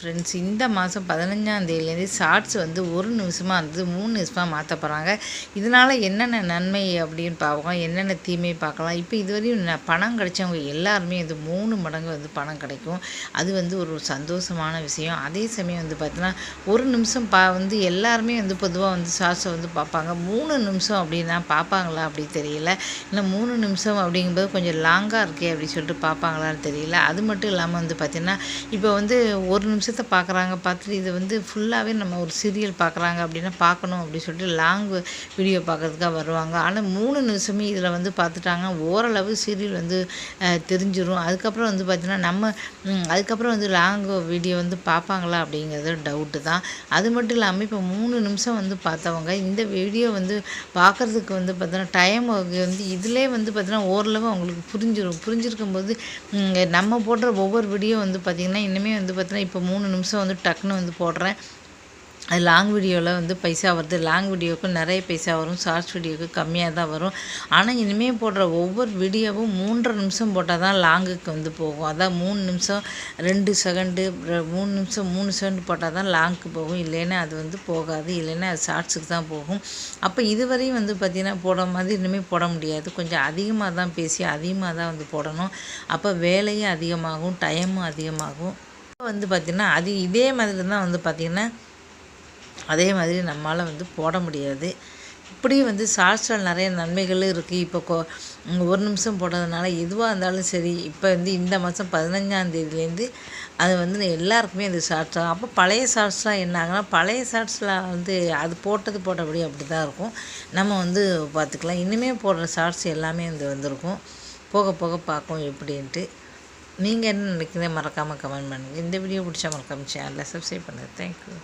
Friends இந்த மாதம் பதினஞ்சாந்தேதியிலேருந்து shorts வந்து ஒரு நிமிஷமாக இருந்தது மூணு நிமிஷமாக மாற்ற போகிறாங்க இதனால் என்னென்ன நன்மை அப்படின்னு பார்க்கலாம் என்னென்ன தீமை பார்க்கலாம். இப்போ இதுவரையும் நான் பணம் கிடைச்சவங்க எல்லாருமே வந்து மூணு மடங்கு வந்து பணம் கிடைக்கும். அது வந்து ஒரு சந்தோஷமான விஷயம். அதே சமயம் வந்து பார்த்தீங்கன்னா ஒரு நிமிஷம் பா வந்து எல்லாருமே வந்து பொதுவாக வந்து ஷார்ட்ஸை வந்து பார்ப்பாங்க. மூணு நிமிஷம் அப்படின்னா பார்ப்பாங்களா அப்படி தெரியல. இல்லை மூணு நிமிஷம் அப்படிங்கும்போது கொஞ்சம் லாங்காக இருக்கே அப்படின்னு சொல்லிட்டு பார்ப்பாங்களான்னு தெரியல. அது மட்டும் இல்லாமல் வந்து பார்த்திங்கன்னா இப்போ வந்து ஒரு நிமிஷம் விஷயத்த பார்க்குறாங்க பார்த்துட்டு இது வந்து ஃபுல்லாகவே நம்ம ஒரு சீரியல் பார்க்குறாங்க அப்படின்னா பார்க்கணும் அப்படின்னு சொல்லிட்டு லாங் வீடியோ பார்க்குறதுக்காக வருவாங்க. ஆனால் மூணு நிமிஷமே இதில் வந்து பார்த்துட்டாங்க ஓரளவு சீரியல் வந்து தெரிஞ்சிடும் அதுக்கப்புறம் வந்து பார்த்திங்கன்னா நம்ம அதுக்கப்புறம் வந்து லாங் வீடியோ வந்து பார்ப்பாங்களா அப்படிங்கிறது டவுட்டு தான். அது மட்டும் இல்லாமல் இப்போ மூணு நிமிஷம் வந்து பார்த்தவங்க இந்த வீடியோ வந்து பார்க்குறதுக்கு வந்து பார்த்தோன்னா டைம் வந்து இதிலே வந்து பார்த்திங்கன்னா ஓரளவு அவங்களுக்கு புரிஞ்சிடும் புரிஞ்சிருக்கும் போது நம்ம போடுற ஒவ்வொரு வீடியோ வந்து பார்த்திங்கன்னா இன்னுமே வந்து பார்த்திங்கன்னா இப்போ மூணு மூணு நிமிஷம் வந்து டக்குன்னு வந்து போடுறேன். அது லாங் வீடியோவில் வந்து பைசா வருது. லாங் வீடியோவுக்கு நிறைய பைசா வரும். ஷார்ட்ஸ் வீடியோவுக்கு கம்மியாக தான் வரும். ஆனால் இனிமேல் போடுற ஒவ்வொரு வீடியோவும் மூன்றரை நிமிஷம் போட்டால் தான் லாங்குக்கு வந்து போகும். அதான் மூணு நிமிஷம் ரெண்டு செகண்டு மூணு நிமிஷம் மூணு செகண்ட் போட்டால் தான் லாங்க்கு போகும். இல்லைன்னா அது வந்து போகாது. இல்லைன்னா அது ஷார்ட்ஸுக்கு தான் போகும். அப்போ இதுவரையும் வந்து பார்த்திங்கன்னா போட மாதிரி இனிமேல் போட முடியாது. கொஞ்சம் அதிகமாக தான் பேசி அதிகமாக தான் வந்து போடணும். அப்போ வேலையும் அதிகமாகும் டைமும் அதிகமாகும். வந்து பார்த்திங்கன்னா அது இதே மாதிரி தான் வந்து பார்த்திங்கன்னா அதே மாதிரி நம்மளால் வந்து போட முடியாது. இப்படி வந்து ஷார்ட்ஸில் நிறைய நன்மைகளும் இருக்குது இப்போ கொ ஒரு நிமிஷம் போடுறதுனால எதுவாக இருந்தாலும் சரி இப்போ வந்து இந்த மாதம் பதினஞ்சாந்தேதியிலேருந்து அது வந்து எல்லாருக்குமே அது ஷார்ட்ஸ் ஆகும் அப்போ பழைய ஷார்ட்ஸ்லாம் என்ன ஆகுனா பழைய ஷார்ட்ஸில் வந்து அது போட்டது போட்டபடி அப்படி தான் இருக்கும். நம்ம வந்து பார்த்துக்கலாம் இனிமேல் போடுற ஷார்ட்ஸ் எல்லாமே வந்து வந்திருக்கும். போக போக பார்க்கும் எப்படின்ட்டு. நீங்கள் என்ன நினைக்கிறீங்க மறக்காமல் கமெண்ட் பண்ணுங்கள் இந்த வீடியோ பிடிச்சா மறக்காமல் சேனலில் சப்ஸ்கிரைப் பண்ணுங்கள் தேங்க்யூ